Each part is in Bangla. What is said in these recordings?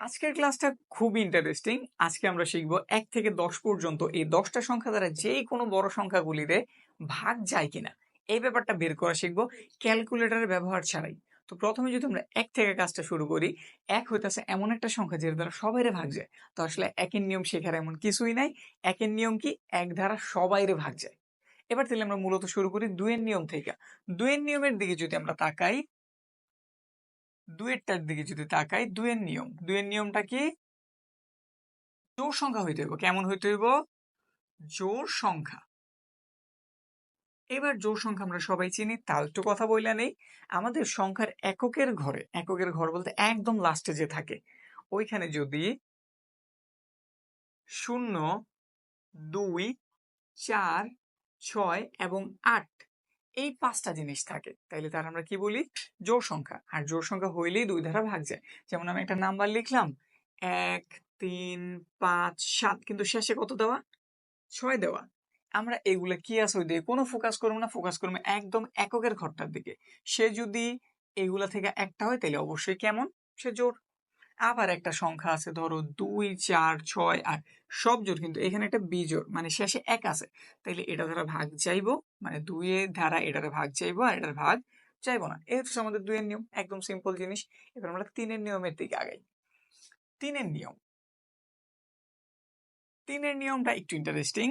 আজকের ক্লাসটা খুব ইন্টারেস্টিং আজকে আমরা শিখব এক থেকে দশ পর্যন্ত এই দশটা সংখ্যা দ্বারা যে কোনো বড় সংখ্যাগুলিতে ভাগ যায় কিনা। এই ব্যাপারটা বের করা শিখব ক্যালকুলেটরের ব্যবহার ছাড়াই। তো প্রথমে যদি আমরা এক থেকে কাজটা শুরু করি, এক হইতেছে এমন একটা সংখ্যা যেটা দ্বারা সবাইরে ভাগ যায়। তো আসলে একের নিয়ম শেখার এমন কিছুই নাই। একের নিয়ম কি? এক দ্বারা সবাইরে ভাগ যায়। এবার তাহলে আমরা মূলত শুরু করি দুয়ের নিয়ম থেকে। দুয়ের নিয়মের দিকে যদি আমরা তাকাই দুয়েরটার দিকে যদি তাকাই দুয়ের নিয়ম। দুয়ের নিয়মটা কি? জোর সংখ্যা হইতে হইব। কেমন হইতে হইব? জোর সংখ্যা। এবার জোর সংখ্যা আমরা সবাই চিনি তার একটু কথা বললে নেই। আমাদের সংখ্যার এককের ঘরে, এককের ঘর বলতে একদম লাস্টে যে থাকে, ওইখানে যদি শূন্য, দুই, চার, ছয় এবং আট এই পাঁচটা জিনিস থাকে। তাইলে তার আমরা কি বলি? জোর সংখ্যা। আর জোর সংখ্যা হইলেই দুই ধারা ভাগ যায়। যেমন আমি একটা নাম্বার লিখলাম, এক, তিন, পাঁচ, সাত, কিন্তু শেষে কত দেওয়া? ছয় দেওয়া। আমরা এগুলো কি আছে ওই দিয়ে কোনো ফোকাস করব না ফোকাস করব একদম এককের ঘরটার দিকে। সে যদি এগুলা থেকে একটা হয় তাহলে অবশ্যই কেমন? সে জোর আবার একটা সংখ্যা আছে, ধরো দুই, চার, ছয়, আট, সব জোর। কিন্তু এখানে একটা বিজোর মানে শেষে এক আছে। তাইলে এটা দ্বারা ভাগ চাইব মানে দুইয়ের ধারা এটার ভাগ চাইব আর এটার ভাগ চাইব না। এই হচ্ছে আমাদের দুইয়ের নিয়ম, একদম সিম্পল জিনিস। এবার আমরা তিনের নিয়মের দিকে আগাই। তিনের নিয়ম। তিনের নিয়মটা একটু ইন্টারেস্টিং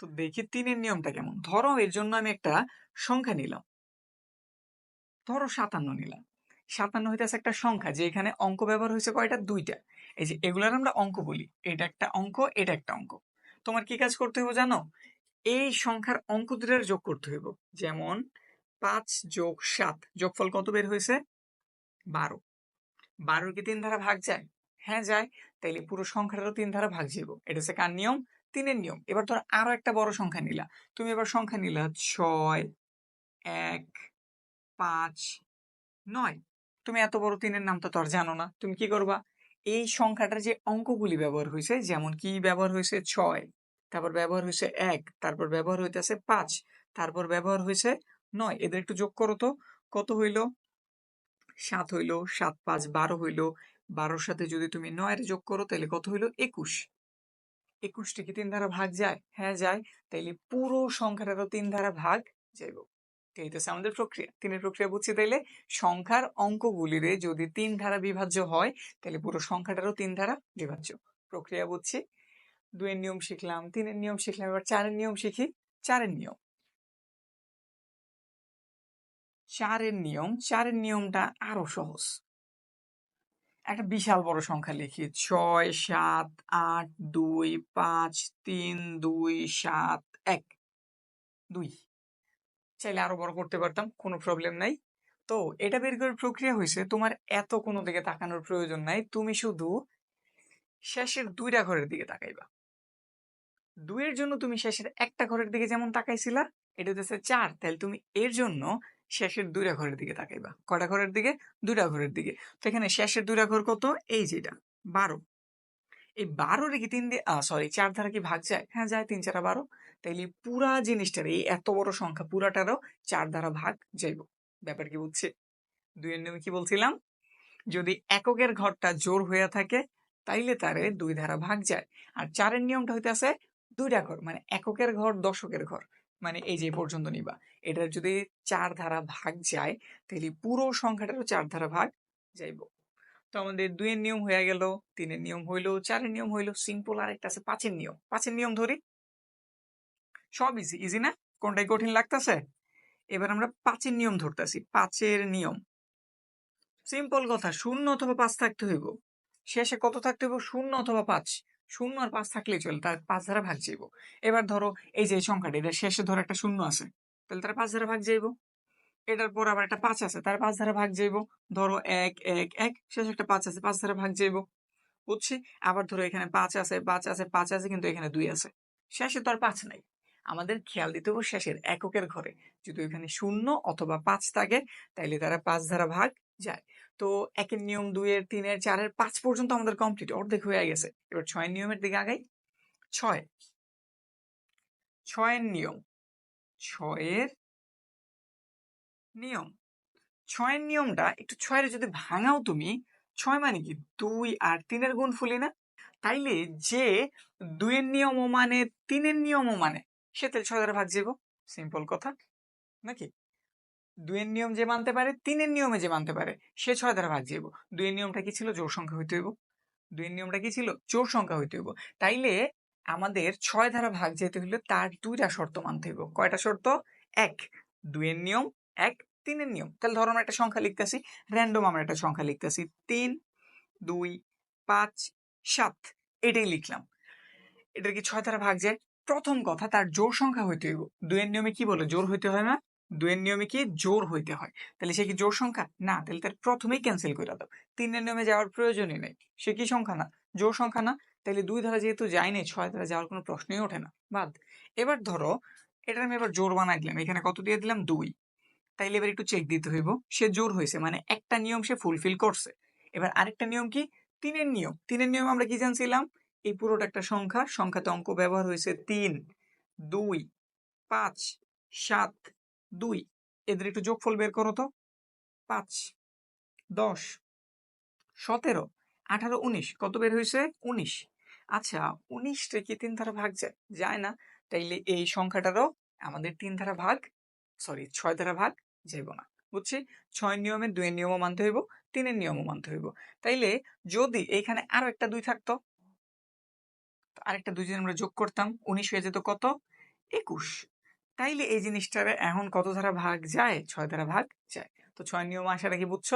তো দেখি তিনের নিয়মটা কেমন। ধরো এর জন্য আমি একটা সংখ্যা নিলাম। ধরো সাতান্ন নিলাম। সাতান্ন হইতেছে একটা সংখ্যা, যে এখানে অঙ্ক ব্যবহার হয়েছে কয়টা? দুইটা। এই যে এগুলার আমরা অঙ্ক বলি। এটা একটা অঙ্ক, এটা একটা অঙ্ক। তোমার কি কাজ করতে হবে জানো? এই সংখ্যার অঙ্ক দুটার যোগ করতে হইব। যেমন পাঁচ যোগ সাত, যোগফল কত বের হয়েছে? বারো। বারোর কি তিন ধারা ভাগ যায়? হ্যাঁ যায়। তাইলে পুরো সংখ্যাটারও তিন ধারা ভাগ যাইব। এটা হচ্ছে কার নিয়ম? তিনের নিয়ম। এবার ধর আরও একটা বড় সংখ্যা নিলা। তুমি এবার সংখ্যা নিলা ছয়, এক, পাঁচ, নয়। তুমি এত বড় তিনের নাম তো তোর জানো না। তুমি কি করবা? এই সংখ্যাটার যে অঙ্কগুলি ব্যবহার হয়েছে, যেমন কি ব্যবহার হয়েছে ছয়, তারপর ব্যবহার হয়েছে এক, তারপর ব্যবহার হইতেছে পাঁচ, তারপর ব্যবহার হয়েছে নয়। এদের একটু যোগ করো তো। কত হইল? সাত হইল, সাত পাঁচ বারো হইল। বারোর সাথে যদি তুমি নয়ের যোগ করো, তাহলে কত হইল? একুশ। একুশটি কি তিন ধারা ভাগ যায়? হ্যাঁ যায়। তাইলে পুরো সংখ্যাটারও তিন ধারা ভাগ যাইব। এইটাছে আমাদের প্রক্রিয়া। তিনের প্রক্রিয়া বুঝছি তাইলে সংখ্যার অঙ্কগুলিরে যদি তিন ধারা বিভাজ্য হয়, তাহলে পুরো সংখ্যাটারও তিন ধারা বিভাজ্য। প্রক্রিয়া বুঝছি? দুয়ের নিয়ম শিখলাম, তিনের নিয়ম শিখলাম, এবার চারের নিয়ম শিখি। চারের নিয়ম। চারের নিয়ম, চারের নিয়মটা আরও সহজ। একটা বিশাল বড় সংখ্যা লিখি। ছয়, সাত, আট, দুই, পাঁচ, তিন, দুই, সাত, এক। দুই। চাইলে আরও বড় করতে পারতাম, কোনো প্রবলেম নাই। তো এটা বের করার প্রক্রিয়া হয়েছে তোমার এত কোনো দিকে তাকানোর প্রয়োজন নাই। তুমি শুধু শেষের দুইটা ঘরের দিকে তাকাইবা। দুইয়ের জন্য তুমি শেষের একটা ঘরের দিকে যেমন তাকাইছিলা, এটা হচ্ছে চার তাহলে তুমি এর জন্য শেষের দুইটা ঘরের দিকে তাকাইবা। কটা ঘরের দিকে? দুইটা ঘরের দিকে। তো এখানে শেষের দুইটা ঘর কত? এই যেটা বারো। এই বারো রেখে তিন দিয়ে সরি চার ধারা কি ভাগ যায়? হ্যাঁ যায় তিন চারা বারো। তাইলে পুরা জিনিসটার এই এত বড় সংখ্যা, পুরাটারও চার দ্বারা ভাগ যাইব। ব্যাপার কি বুঝছে? দুইয়ের নিয়মে কি বলছিলাম? যদি এককের ঘরটা জোর হয়ে থাকে, তাইলে তারে দুই ধারা ভাগ যায়। আর চারের নিয়মটা হইতেছে দুইটা ঘর মানে এককের ঘর, দশকের ঘর মানে এই যে পর্যন্ত নিবা। এটার যদি চার ধারা ভাগ যায় তাহলে পুরো সংখ্যাটারও চার ধারা ভাগ যাইব। তো আমাদের দুইয়ের নিয়ম হয়ে গেল, তিনের নিয়ম হইল, চারের নিয়ম হইল সিম্পল আর একটা আছে, পাঁচের নিয়ম। পাঁচের নিয়ম ধরি। সব ইজি ইজি না? কোনটাই কঠিন লাগতেছে? এবার আমরা পাঁচের নিয়ম ধরতেছি, পাঁচের নিয়ম। সিম্পল কথা, শূন্য অথবা পাঁচ থাকতে হইব। শেষে কত থাকতে হইব? শূন্য অথবা পাঁচ। শূন্য আর পাঁচ থাকলেই চলে, তার পাঁচ ধারা ভাগ যাইব। এবার ধরো এই যে সংখ্যাটা, এটা শেষে ধরো একটা শূন্য আছে, তাহলে তার পাঁচ ধারা ভাগ যাইব। এটার পর আবার একটা পাঁচ আছে তার পাঁচ ধারা ভাগ যাইব। ধরো এক এক এক, শেষে একটা পাঁচ আছে, পাঁচ ধারা ভাগ যাইব। বুঝছি? আবার ধরো এখানে পাঁচ আছে পাঁচ আছে পাঁচ আছে, কিন্তু এখানে দুই আছে। শেষে তো আর পাঁচ নাই। আমাদের খেয়াল দিতে হবে শেষের এককের ঘরে। যদি ওইখানে শূন্য অথবা পাঁচ থাকে, তাইলে তারা পাঁচ ধারা ভাগ যায়। তো একের নিয়ম দুইয়ের, তিনের, চারের পাঁচ পর্যন্ত আমাদের কমপ্লিট অর্ধেক হয়ে গেছে। এবার ছয়ের নিয়মের দিকে আগাই। ছয়। ছয়ের নিয়ম। ছয়ের নিয়ম। ছয়ের নিয়মটা একটু ছয়ের যদি ভাঙাও তুমি, ছয় মানে কি? দুই আর তিনের গুণ ফুলি না? তাইলে যে দুইয়ের নিয়ম মানে তিনের নিয়ম মানে সে তাহলে ছয় দ্বারা ভাগ যাব সিম্পল কথা। নাকি? দুইয়ের নিয়ম যে মানতে পারে, তিনের নিয়মে যে মানতে পারে, সে ছয় দ্বারা ভাগ যাব দুইয়ের নিয়মটা কি ছিল? জোর সংখ্যা হইতে হইব। দুইয়ের নিয়মটা কি ছিল? জোর সংখ্যা হইতে হইব। তাইলে আমাদের ছয় দ্বারা ভাগ যেতে হলে তার দুইটা শর্ত মানতে হইব। কয়টা শর্ত? এক, দুইয়ের নিয়ম। এক, তিনের নিয়ম। তাহলে ধরো আমরা একটা সংখ্যা লিখতেছি র্যান্ডম আমরা একটা সংখ্যা লিখতেছি, তিন, দুই, পাঁচ, সাত। এটাই লিখলাম। এটার কি ছয় দ্বারা ভাগ যায়? প্রথম কথা, তার জোর সংখ্যা হইতে হইব। দুইয়ের নিয়মে কি বলে? জোর হইতে হয় না। দুইয়ের নিয়মে কি? জোর হইতে হয়। তাহলে সে কি জোর সংখ্যা? না, তাহলে তার প্রথমেই ক্যান্সেল করে দাও। তিনের নিয়মে যাওয়ার প্রয়োজনই নেই। সে কি সংখ্যা না? জোর সংখ্যা না। তাহলে দুই ধারা যেহেতু যায়নি ছয় ধারা যাওয়ার কোনো প্রশ্নই ওঠে না। বাদ। এবার ধরো এটা আমি এবার জোর বানাই দিলাম। এখানে কত দিয়ে দিলাম? দুই। তাইলে এবার একটু চেক দিতে হইব। সে জোর হয়েছে মানে একটা নিয়ম সে ফুলফিল করছে। এবার আরেকটা নিয়ম কি? তিনের নিয়ম। তিনের নিয়ম আমরা কি জানছিলাম? এই পুরোটা একটা সংখ্যা। সংখ্যাতে অঙ্ক ব্যবহার হয়েছে তিন, দুই, পাঁচ, সাত, দুই। এদের একটু যোগফল বের করো তো। পাঁচ, দশ, সতেরো, আঠারো, উনিশ। কত বের হয়েছে উনিশ। আচ্ছা উনিশটা কি তিন ধারা ভাগ যায়? যায় না। তাইলে এই সংখ্যাটারও আমাদের তিন ধারা ভাগ সরি ছয় ধারা ভাগ যাইব না। বুঝছি? ছয় নিয়মে দুইয়ের নিয়মও মানতে হইব, তিনের নিয়মও মানতে হইব। তাইলে যদি এইখানে আরও একটা দুই থাকতো, আরেকটা দুই আমরা যোগ করতাম, উনিশ হয়ে যেত কত? একুশ। তাইলে এই জিনিসটার এখন কত ধারা ভাগ যায়? ছয় ধারা ভাগ যায়। তো ছয় নিয়ম আসাটা কি বুঝছ?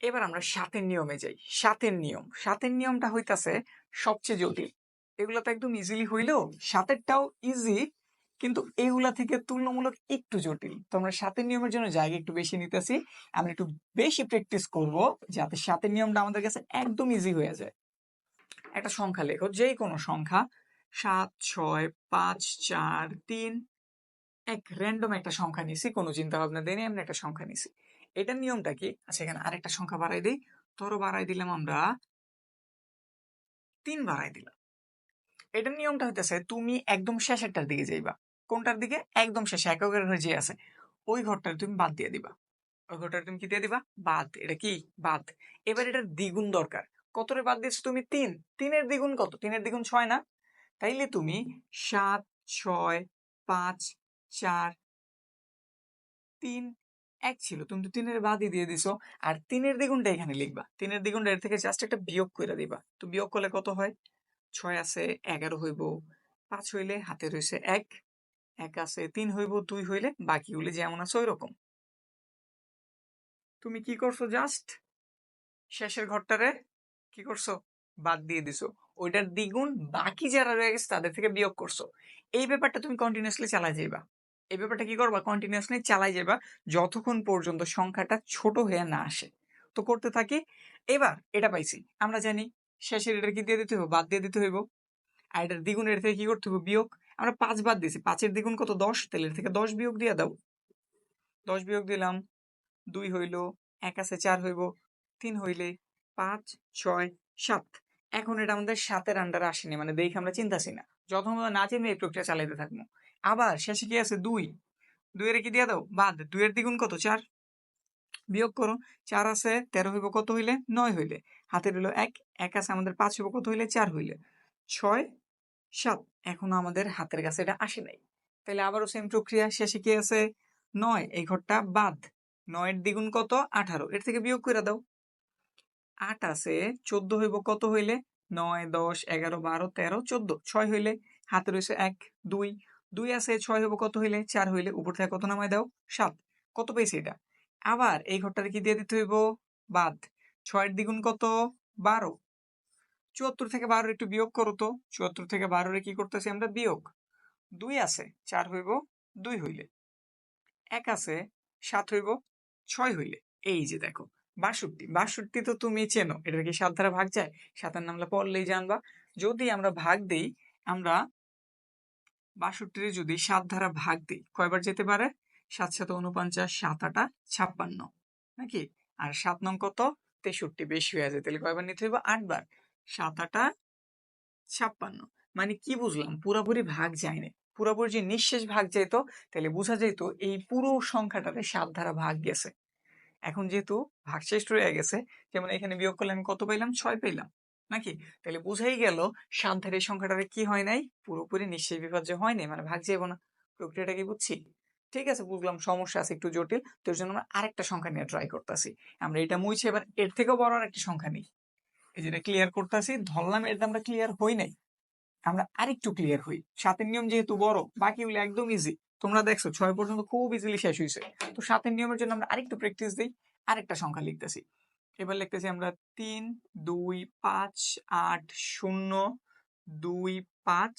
এবার আমরা সাতের নিয়মে যাই। সাতের নিয়ম। সাতের নিয়মটা হইতাছে সবচেয়ে জটিল। এগুলো তো একদম ইজিলি হইলেও সাতেরটাও ইজি কিন্তু এগুলা থেকে তুলনামূলক একটু জটিল। তো আমরা সাতের নিয়মের জন্য জায়গা একটু বেশি নিতেছি। আমরা একটু বেশি প্র্যাকটিস করব যাতে সাতের নিয়মটা আমাদের কাছে একদম ইজি হয়ে যায়। একটা সংখ্যা লেখো যে কোনো সংখ্যা। সাত, ছয়, পাঁচ, চার, তিন। এক র্যান্ডম একটা সংখ্যা নিছি, কোনো চিন্তা ভাবনা দেয়নি আমরা একটা সংখ্যা নিছি। এটার নিয়মটা কি? আচ্ছা এখানে আরেকটা সংখ্যা বাড়াই দিই। ধরো বাড়াই দিলাম আমরা তিন বাড়াই দিলাম। এটার নিয়মটা হইতেছে, তুমি একদম শেষেরটার দিকে যাইবা। কোনটার দিকে? একদম শেষে এককের ঘরে যে আছে, ওই ঘরটার তুমি বাদ দিয়ে দিবা। ওই ঘরটার তুমি কি দিয়ে দিবা? বাদ। এটা কি? বাদ। এবার এটার দ্বিগুণ দরকার। কতরে বাদ দিচ্ছ তুমি? তিন। তিনের দ্বিগুণ কত? তিনের দ্বিগুণ ছয় না? তাইলে তুমি সাত, ছয়, পাঁচ, চার, তিন, এক ছিল। তুমি তো তিনের বাদই দিয়ে দিছো। আর তিনের দ্বিগুণটা এখানে লিখবা। তিনের দ্বিগুণটা এর থেকে জাস্ট একটা বিয়োগ করে দিবা। তো বিয়োগ করলে কত হয়? ছয় আছে, এগারো হইব, পাঁচ হইলে হাতে রয়েছে এক এক আছে তিন হইব, দুই হইলে বাকি বাকিগুলি যেমন আছে ওই রকম তুমি কি করছ জাস্ট শেষের ঘরটারে কি করছ? বাদ দিয়ে দিছো। ওইটার দ্বিগুণ বাকি যারা রয়ে গেছে তাদের থেকে বিয়োগ করছ। এই ব্যাপারটা তুমি কন্টিনিউসলি চালাই যাইবা। এই ব্যাপারটা কি করবা? কন্টিনিউসলি চালাই যাবা যতক্ষণ পর্যন্ত সংখ্যাটা ছোট হয়ে না আসে। তো করতে থাকি। এবার এটা পাইছি। আমরা জানি শেষের এটা কি দিয়ে দিতে হবে বাদ দিয়ে দিতে হইব। আর এটার দ্বিগুণ এর থেকে কি করতে হবে বিয়োগ। আমরা পাঁচ বাদ দিয়েছি। পাঁচের দ্বিগুণ কত? দশ। তাহলে এর থেকে দশ বিয়োগ দিয়ে দাও। দশ বিয়োগ দিলাম। দুই হইল এক আছে, চার হইব। তিন হইলে পাঁচ, ছয়, সাত। এখন এটা আমাদের সাতের আন্ডারে আসেনি। মানে দেখে আমরা চিন্তাছি না। আমরা না চিনবে এই প্রক্রিয়া চালাইতে থাকব। আবার শেষে কি আছে? দুই। দুইয়ের কি দিয়ে দাও? বাদ। দুইয়ের দ্বিগুণ কত? চার। বিয়োগ করো। চার আছে, তেরো হইব। কত হইলে? নয় হইলে। হাতে রইল এক এক আছে আমাদের পাঁচ হইব কত হইলে চার হইলে? ছয়, সাত। এখনও আমাদের হাতের কাছে এটা আসে নাই। তাহলে আবারও সেম প্রক্রিয়া, শেষে কি আছে? নয়, এই ঘরটা বাদ। নয়ের দ্বিগুণ কত? আঠারো। এর থেকে বিয়োগ করে দাও। আট আছে, চোদ্দ হইব, কত হইলে? নয়, দশ, এগারো, বারো, তেরো, চোদ্দ। ছয় হইলে হাতে রয়েছে এক, দুই। দুই আছে, ছয় হইব, কত হইলে? চার হইলে। উপর থেকে কত নামায় দাও? সাত। কত পেয়েছে এটা? আবার এই ঘরটার কি দিয়ে দিতে হইব? বাদ। ছয়ের দ্বিগুণ কত? বারো। চুয়াত্তর থেকে বারোর একটু বিয়োগ করো তো। চুয়াত্তর থেকে বারোরে কি করতেছি আমরা? বিয়োগ। দুই আছে, চার হইব, দুই হইলে। এক আছে, সাত হইব, ছয় হইলে। এই যে দেখো, বাষট্টি। বাষট্টি তো তুমি চেনো, এটা কি সাত ধারা ভাগ যায়? সাতের নামলা পড়লেই জানবা। যদি আমরা ভাগ দিই, আমরা বাষট্টির যদি সাত ধারা ভাগ দিই, কয়বার যেতে পারে? সাত সাত উনপঞ্চাশ, সাত আটা, ছাপ্পান্ন। নাকি? আর সাত নং কত? তেষট্টি বেশি হয়ে যায়, তাহলে কয়বার নিতে হইব? আটবার। সাত আটা ছাপ্পান্ন। মানে কি বুঝলাম? পুরোপুরি ভাগ যায়নি পুরোপুরি যে নিঃশেষ ভাগ যেত তাহলে বোঝা যেত এই পুরো সংখ্যাটাতে সাত ধারা ভাগ গেছে। এখন যেহেতু ভাগশেষ রয়ে গেছে, যেমন এখানে বিয়োগ করলে আমি কত পাইলাম? ছয় পাইলাম। নাকি? তাহলে বুঝাই গেল সাত ধারের সংখ্যাটারে কি হয় নাই? পুরোপুরি নিঃশেষ বিভাজ্য হয় নাই মানে ভাগ যাব না। প্রক্রিয়াটা কি বুঝছি? ঠিক আছে, বুঝলাম সমস্যা আছে একটু জটিল। তো এর জন্য আমরা আরেকটা সংখ্যা নিয়ে ট্রাই করতেছি। আমরা এটা মুছে এবার এর থেকেও বড় আরেকটা সংখ্যা নিই। এই যেটা ক্লিয়ার করতেছি, ধরলাম এটা আমরা ক্লিয়ার হই নাই। আমরা আরেকটু ক্লিয়ার হই। সাতের নিয়ম যেহেতু বড়, বাকিগুলো একদম ইজি তোমরা দেখছ, ছয় পর্যন্ত খুব ইজিলি শেষ হয়েছে তো সাতের নিয়মের জন্য আমরা আরেকটু প্র্যাকটিস দিই, আরেকটা সংখ্যা লিখতেছি। এবার লিখতেছি আমরা তিন, দুই, পাঁচ, আট, শূন্য, দুই, পাঁচ,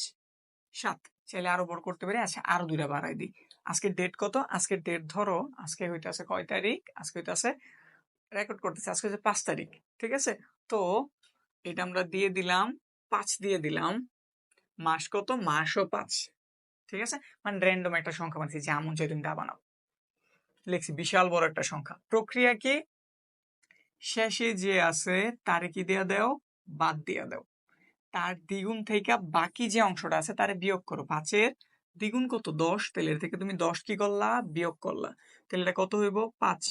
সাত। চাইলে আরও বড় করতে পারি আচ্ছা আরও দুইটা বাড়াই দিই। আজকে ডেট কত? আজকে ডেট ধরো, আজকে হইতাছে কয় তারিখ? আজকে হইতাছে রেকর্ড করতেছে, আজকে হচ্ছে পাঁচ তারিখ, ঠিক আছে? তো এটা আমরা দিয়ে দিলাম, পাঁচ দিয়ে দিলাম, মাস কত? মাসও পাঁচ, ঠিক আছে? মানে র্যান্ডম একটা সংখ্যা বানছি যেমন চাই তুমি তা বানাও লিখছি, বিশাল বড় একটা সংখ্যা। প্রক্রিয়া কি? শেষে যে আছে, তারে কি দেয়া দাও? বাদ দিয়া দেও। তার দ্বিগুণ থেকে বাকি যে অংশটা আছে, তারে বিয়োগ করো। পাঁচের দ্বিগুণ কত? দশ? তাহলে এর থেকে তুমি দশ কি করলা? বিয়োগ করলা। তাহলে এটা কত হইব? পাঁচ।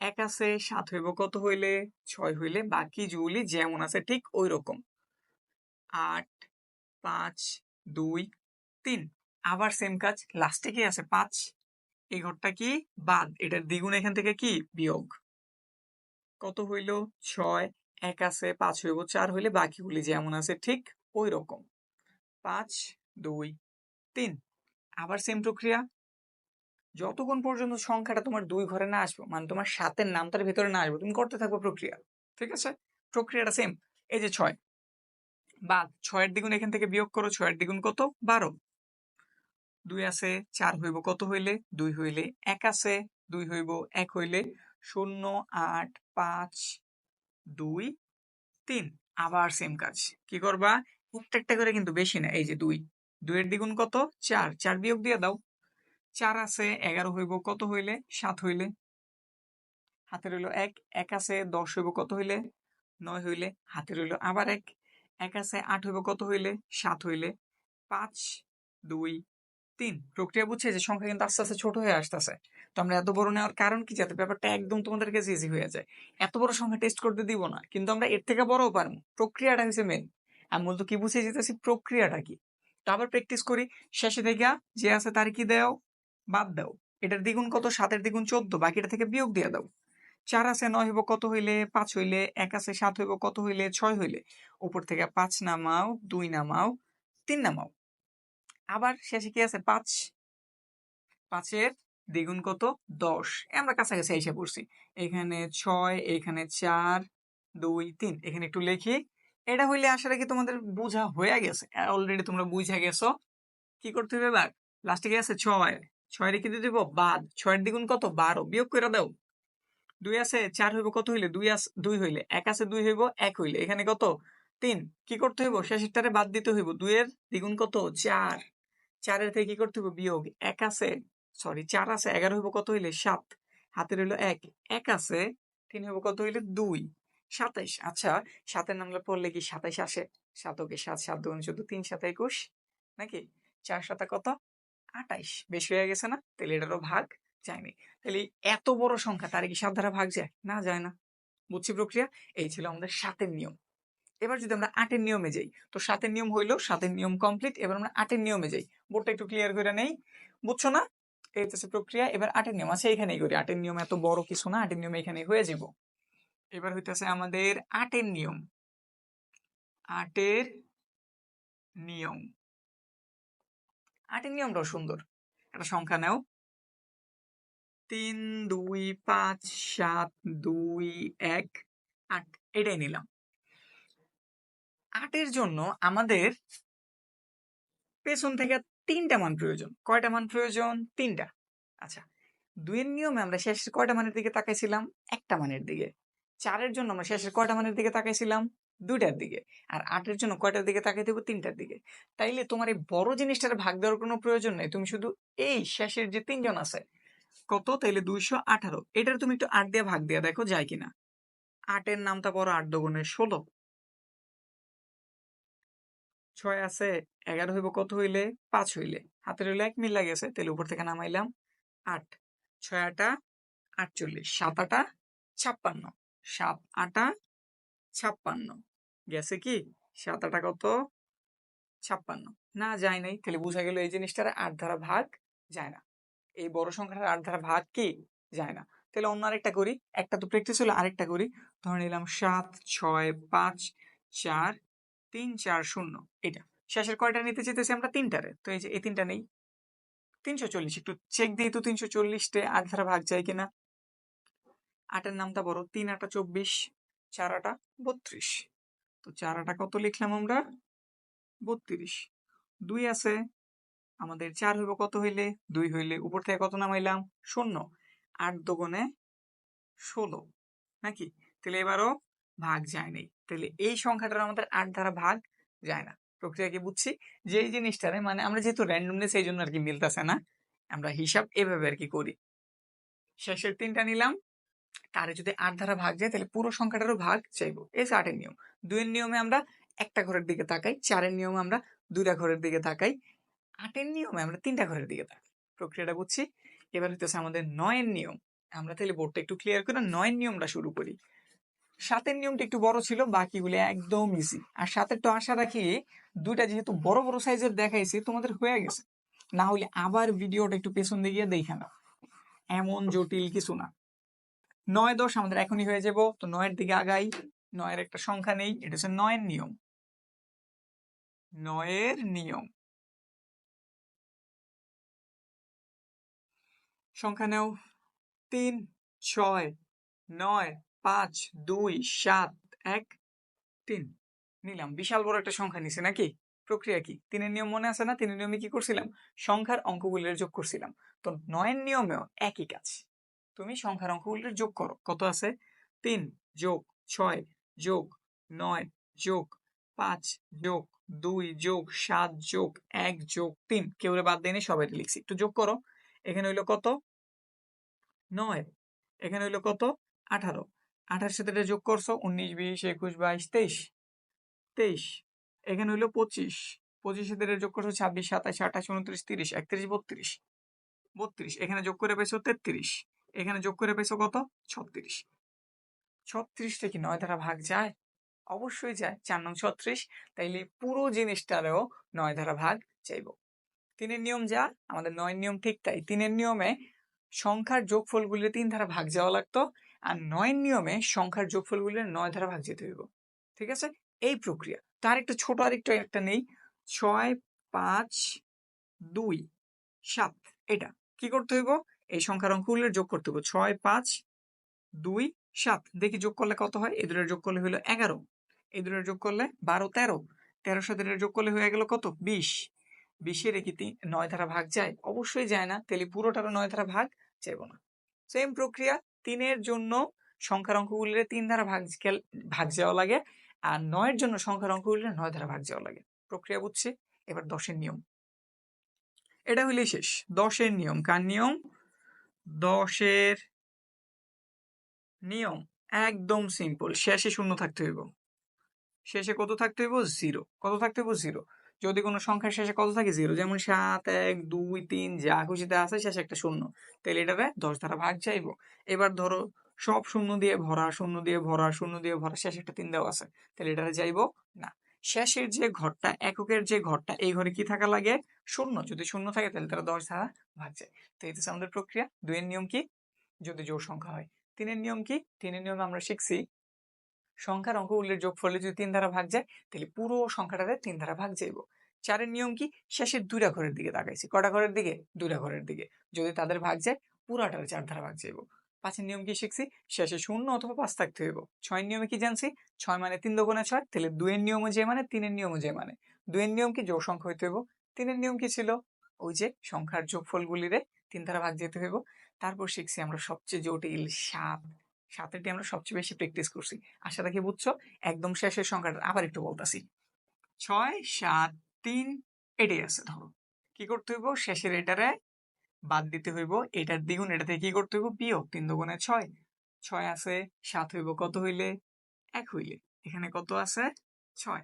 এক আছে, সাত হইব কত হইলে? ছয় হইলে বাকি জুলি যেমন আছে ঠিক ওই রকম আট, পাঁচ, দুই, তিন। আবার সেম কাজ লাস্টে কি আছে? পাঁচ। এই ঘরটা কি? বাদ। এটার দ্বিগুণ এখান থেকে কি? বিয়োগ। কত হইল? ছয়। এক আছে, পাঁচ হইব, চার হইলে বাকিগুলি যেমন আছে ঠিক ওই রকম পাঁচ, দুই, তিন। আবার সেম প্রক্রিয়া? যতক্ষণ পর্যন্ত সংখ্যাটা তোমার দুই ঘরে না আসবে মানে তোমার সাতের নামটার ভেতরে না আসবে, তুমি করতে থাকবে প্রক্রিয়া, ঠিক আছে? প্রক্রিয়াটা সেম এই যে ছয়। বাদ, ছয়ের দ্বিগুণ এখান থেকে বিয়োগ করো, ছয়ের দ্বিগুণ কত? বারো। দুই আছে, চার হইব, কত হইলে? দুই হইলে এক আছে, দুই হইব, এক হইলে শূন্য, আট, পাঁচ, দুই, তিন। আবার সেম কাজ। কি করবা? একটা একটা করে কিন্তু বেশি না, এই যে দুই। দুইয়ের দ্বিগুণ কত? চার। চার বিয়োগ দিয়ে দাও। চার আছে, এগারো হইব। কত হইলে? সাত হইলে। হাতে রইল এক। এক আছে, দশ হইব। কত হইলে? নয় হইলে। হাতে রইল আবার এক। এক আছে, আট হইব। কত হইলে? সাত হইলে। পাঁচ, দুই, তিন। প্রক্রিয়া বুঝছে যে সংখ্যা কিন্তু আস্তে আস্তে ছোট হয়ে আসতেছে। তো আমরা এত বড় নেওয়ার কারণ কি যাতে ব্যাপারটা একদম তোমাদের কাছে ইজি হয়ে যায়। এত বড় সংখ্যা টেস্ট করতে দিব না। কিন্তু আমরা এর থেকে বড়ও পারব। প্রক্রিয়াটা হচ্ছে মেন আমি বলতো কি বুঝে যেতেছি প্রক্রিয়াটা কি? তো আবার প্র্যাকটিস করি। শেষে দেখা যে আছে তার কি দাও? বাদ দাও। এটার দ্বিগুণ কত? সাতের দ্বিগুণ চোদ্দ। বাকিটা থেকে বিয়োগ দিয়ে দাও। চার আছে নয় হইব কত হইলে? পাঁচ হইলে। এক আছে সাত হইব কত হইলে? ছয় হইলে। উপর থেকে পাঁচ নামাও, দুই নামাও, তিন নামাও। আবার শেষে কি আছে? পাঁচ। পাঁচের দ্বিগুণ কত? দশ। আমরা কাছাকাছি এসে পড়ছি। এখানে ছয়, এখানে চার, দুই, তিন। এখানে একটু লিখি। এটা হইলে আসলে কি তোমাদের বোঝা হয়ে গেছে? অলরেডি তোমরা বুঝে গেছো। কি করতে হবে এবার লাস্টে কি আছে? ছয়। ছয় রেখে দিয়ে দিব? বাদ। ছয়ের দ্বিগুণ কত? বারো। বিয়োগ করে দাও। দুই আছে, চার হইব কত হইলে? দুই আস দুই হইলে। এক আছে, দুই হইব, এক হইলে। এখানে কত? তিন। কি করতে হইব? শেষেরটারে বাদ দিতে হইব। দুইয়ের দ্বিগুণ কত? চার। চারের থেকে কি করতে হইব? বিয়োগ। এক আছে সরি চার আছে, এগারো হইব কত হইলে? সাত। হাতে রইল এক। এক আছে, তিন হইব কত হইলে? দুই। সাতাইশ। আচ্ছা সাতের নামলা পড়লে কি সাতাইশ আসে? সাতকে সাত সাত দুগুণ চোদ্দ, তিন, সাত একুশ। নাকি? চার সাতা কত? আটাইশ। বেশি হয়ে গেছে না? তাহলে এটারও ভাগ যায়নি। তাহলে এত বড় সংখ্যা, তার কি সাত দ্বারা ভাগ যায়? না যায় না। বুঝছি প্রক্রিয়া? এই ছিল আমাদের সাতের নিয়ম। এবার যদি আমরা আটের নিয়মে যাই, তো সাতের নিয়ম হইল, সাতের নিয়ম কমপ্লিট এবার আমরা আটের নিয়মে যাই। বোর্ডটা একটু ক্লিয়ার করে নেই। বুঝছ না? এই হচ্ছে প্রক্রিয়া। এবার আটের নিয়ম আছে, এখানেই করি। আটের নিয়ম এত বড় কিছু না, আটের নিয়ম এখানে হয়ে যাব এবার হইতেছে আমাদের আটের নিয়ম। আটের নিয়ম। আটের নিয়মটাও সুন্দর। একটা সংখ্যা নাও। তিন, দুই, পাঁচ, সাত, দুই, এক, আট, এটাই নিলাম। আটের জন্য আমাদের পেছন থেকে তিনটা মান প্রয়োজন। কয়টা মান প্রয়োজন? তিনটা। আচ্ছা দুইয়ের নিয়মে আমরা শেষের কয়টা মানের দিকে তাকাইছিলাম? একটা মানের দিকে। চারের জন্য আমরা শেষের কয়টা মানের দিকে তাকাইছিলাম? দুইটার দিকে। আর আটের জন্য কয়টার দিকে তাকাই দেবো তিনটার দিকে। তাইলে তোমার এই বড় জিনিসটার ভাগ দেওয়ার কোনো প্রয়োজন নেই। তুমি শুধু এই শেষের যে তিনজন আছে, কত? তাইলে দুইশো আঠারো। এটার তুমি একটু আট দিয়ে ভাগ দিয়ে দেখো, যায় কিনা। আটের নামটা বড় আট দগুণের ষোলো। ছয় আছে, এগারো হইব কত হইলে? পাঁচ হইলে। হাতের হইলে এক মিল লাগিয়েছে তাহলে উপর থেকে নামাইলাম আট। ছয় আটা আটচল্লিশ, সাত আটা ছাপ্পান্ন। সাত আটা ছাপ্পান্ন। গেছে কি? সাত আটা কত? ছাপ্পান্ন। না, যায় নাই। তাহলে বোঝা গেল এই জিনিসটার আট ধারা ভাগ যায় না। এই বড় সংখ্যাটার আট ধারা ভাগ কি? যায় না। তাহলে অন্য আরেকটা করি। একটা তো প্র্যাকটিস হলো, আরেকটা করি। ধরে নিলাম সাত, ছয়, পাঁচ, চার, তিন, চার, শূন্য। এটা। শেষের কয়টা নিতে চেতেছি আমরা? তিনটারে। তো এই যে এই তিনটা নেই। তিনশো চল্লিশ। একটু চেক দিই তো তিনশো চল্লিশটে আট ধারা ভাগ যায় কিনা। আটের নামটা বড়, তিন আটা চব্বিশ, চার আটা বত্রিশ। তো চার আটা কত লিখলাম আমরা? বত্রিশ। দুই আছে, আমাদের চার হইব কত হইলে? দুই হইলে উপর থেকে কত নামাইলাম? শূন্য। আট দোগুণে ষোলো। নাকি? তাহলে এবারও ভাগ যায় নাই। তাহলে এই সংখ্যাটার আমাদের আট দ্বারা ভাগ যায় না। প্রক্রিয়া কি বুঝছি? যে এই জিনিসটারে মানে আমরা যেহেতু র্যান্ডমনেস এই জন্য আর কি মিলতেছে না, আমরা হিসাব এভাবে আর কি করি। শেষের তিনটা নিলাম। তারে যদি আট দ্বারা ভাগ যায়, তাহলে পুরো সংখ্যাটারও ভাগ চাইব। এই যে আটের নিয়ম। দুইয়ের নিয়মে আমরা একটা ঘরের দিকে তাকাই, চারের নিয়মে আমরা দুইটা ঘরের দিকে তাকাই, আটের নিয়মে আমরা তিনটা ঘরের দিকে তাকাই। প্রক্রিয়াটা বুঝছি? এবার হইতেছে আমাদের নয়ের নিয়ম। আমরা তাহলে বোর্ডটা একটু ক্লিয়ার করে নয়ের নিয়মটা শুরু করি। সাতের নিয়মটা একটু বড় ছিল, বাকিগুলো একদম ইজি আর সাতের তো আশা রাখি, দুইটা যেহেতু বড় বড় সাইজের দেখাইছি, তোমাদের হয়ে গেছে। না হলে আবার ভিডিওটা একটু পেছন দিয়ে গিয়ে দেখে নাও। এমন জটিল কিছু না। নয় দশ আমাদের এখনই হয়ে যাব। তো নয়ের দিকে আগাই। নয়ের একটা সংখ্যা নেই, এটা হচ্ছে নয়ের নিয়ম। নয়ের নিয়ম। সংখ্যা নেও। তিন, ছয়, নয়, পাঁচ, দুই, সাত, এক, তিন। নিলাম। বিশাল বড় একটা সংখ্যা নিছে নাকি? প্রক্রিয়া কি? তিনের নিয়ম মনে আছে না? তিনের নিয়মে কি করছিলাম? সংখ্যার অঙ্কগুলির যোগ করছিলাম। তো নয়ের নিয়মেও একই কাজ। তুমি সংখ্যার অঙ্কগুলির যোগ করো। কত আছে? তিন যোগ ছয় যোগ নয় যোগ পাঁচ যোগ দুই যোগ সাত যোগ এক যোগ তিন। কেউ বাদ দেয়নি সবাই লিখছি। একটু যোগ করো। এখানে হইল কত? নয়। এখানে হইল কত? আঠারো। আঠার সাথে এটা যোগ করছ, উনিশ, বিশ, একুশ, বাইশ, তেইশ। তেইশ। এখানে হইল পঁচিশ। পঁচিশ সাথে এটা যোগ করছ, ছাব্বিশ, সাতাশ, আঠাশ, উনত্রিশ, তিরিশ, একত্রিশ, বত্রিশ। বত্রিশ। এখানে যোগ করে পেয়েছ তেত্রিশ। এখানে যোগ করে পেয়েছ কত? ছত্রিশ। ছত্রিশটা কি নয় ধারা ভাগ যায়? অবশ্যই যায়। চার নং ছত্রিশ। তাইলে পুরো জিনিসটারও নয় ধারা ভাগ চাইব। তিনের নিয়ম যা? আমাদের নয় নিয়ম ঠিক তাই। তিনের নিয়মে সংখ্যার যোগফলগুলির তিন ধারা ভাগ যাওয়া লাগতো আর নয় নিয়মে সংখ্যার যোগফলগুলির নয় ধারা ভাগ যেতে হইব। ঠিক আছে? এই প্রক্রিয়া। তার একটা ছোট আরেকটা একটা নেই। ছয়, পাঁচ, দুই, সাত। এটা কি করতে হইব? এই সংখ্যার অঙ্কগুলির যোগ করতে হবে ছয়, পাঁচ, দুই, সাত। দেখি যোগ করলে কত হয়? এই যোগ করলে হলো এগারো। এই দুটোর যোগ করলে বারো, তেরো। তেরোর সাথে যোগ করলে হয়ে গেল কত? বিশ। বিশের কি নয় ধারা ভাগ যায়? অবশ্যই যায় না। তাহলে পুরোটারও নয় ধারা ভাগ চাইব না। সেম প্রক্রিয়া, তিনের জন্য সংখ্যার অঙ্কগুলির তিন ধারা ভাগ ভাগ যাওয়া লাগে আর নয়ের জন্য সংখ্যার অঙ্কগুলির নয় ধারা ভাগ যাওয়া লাগে। প্রক্রিয়া বুঝছে? এবার দশের নিয়ম। এটা হইলেই শেষ। দশের নিয়ম। কার নিয়ম? দশের নিয়ম একদম সিম্পল শেষে শূন্য থাকতে হইব। শেষে কত থাকতে হইব? জিরো কত থাকতে হইব? জিরো যদি কোনো সংখ্যার শেষে কত থাকে? জিরো যেমন সাত, এক, দুই, তিন, যা খুশিতে আছে, শেষে একটা শূন্য। তাহলে এটাতে দশ দ্বারা ভাগ চাইব এবার ধরো সব শূন্য দিয়ে ভরা, শূন্য দিয়ে ভরা, শূন্য দিয়ে ভরা, শেষে একটা তিন দেওয়া আছে। তাহলে এটাতে যাইব না। শেষের যে ঘরটা, এককের যে ঘরটা, এই ঘরে কি থাকা লাগে? শূন্য। যদি শূন্য থাকে, তাহলে তারা দশ দ্বারা ভাগ যায়। তো এই আমাদের প্রক্রিয়া। দুইয়ের নিয়ম কি? যদি জোর সংখ্যা হয়। তিনের নিয়ম কি? তিনের নিয়ম আমরা শিখছি। সংখ্যার অঙ্কগুলির যোগফলে যদি তিন ধারা ভাগ যায়, তাহলে পুরো সংখ্যাটাতে তিন ধারা ভাগ যাইব। চারের নিয়ম কি? শেষের দুইটা ঘরের দিকে তাকাইছি। কটা ঘরের দিকে? দুইটা ঘরের দিকে। যদি তাদের ভাগ যায়, পুরাটার চার ধারা ভাগ যাইব। পাঁচের নিয়ম কি শিখছি? শেষে শূন্য অথবা পাঁচ থাকতে হইব। ছয়ের নিয়মে কি জানছি? ছয় মানে তিন দোকানে ছয়, তাহলে দুয়ের নিয়ম যে মানে তিনের নিয়ম যে মানে। দুয়ের নিয়ম কি যোগ সংখ্যা হইতে হইব? তিনের নিয়ম কি ছিল? ওই যে সংখ্যার যোগফলগুলিরে তিন ধারা ভাগ যেতে হইব। তারপর শিখছি আমরা সবচেয়ে জটিল সাত। সাতেরটি আমরা সবচেয়ে বেশি প্র্যাকটিস করছি। আশা রাখি বুঝছ? একদম শেষের সংখ্যাটা আবার একটু বলতাছি। ছয়, সাত, তিন, এটাই আছে ধরো। কি করতে হইব? শেষের এটারে বাদ দিতে হইব। এটার দ্বিগুণ, এটা থেকে কি করতে হইব? বিয়োগ তিন দুগুণে ছয়। ছয় আছে, সাত হইব কত হইলে? এক হইলে। এখানে কত আছে? ছয়।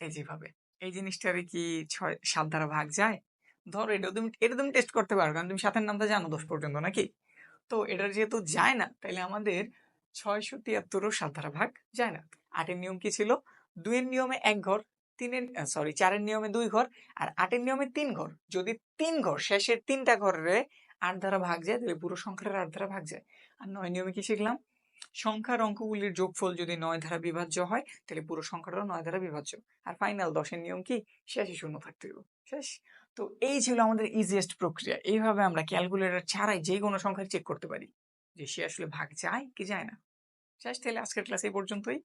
এই যেভাবে এই জিনিসটারে কি ছয়, সাত দ্বারা ভাগ যায়? ধরো এটা তুমি এটা তুমি টেস্ট করতে পারো, কারণ তুমি সাতের নামটা জানো দশ পর্যন্ত নাকি? তো এটার যেহেতু যায় না তাহলে আমাদের ছয়শো তিয়াত্তরও সাত দ্বারা ভাগ যায় না। আটের নিয়ম কি ছিল? দুইয়ের নিয়মে এক ঘর তিনের সরি চারের নিয়মে দুই ঘর আর আটের নিয়মে তিন ঘর। যদি তিন ঘর, শেষের তিনটা ঘরে আট দ্বারা ভাগ যায়, তাহলে পুরো সংখ্যার আট দ্বারা ভাগ যায়। আর নয় নিয়মে কি শিখলাম? সংখ্যার অঙ্কগুলির যোগফল যদি নয় দ্বারা বিভাজ্য হয়, তাহলে পুরো সংখ্যাটাও নয় দ্বারা বিভাজ্য। আর ফাইনাল দশের নিয়ম কি? শেষে শূন্য থাকতে হবে শেষ। তো এই ছিল আমাদের ইজিয়েস্ট প্রক্রিয়া। এইভাবে আমরা ক্যালকুলেটর ছাড়াই যে কোনো সংখ্যা চেক করতে পারি। যে সে আসলে ভাগ যায় কি যায় না। শেষ, তাহলে আজকের ক্লাস এই পর্যন্তই।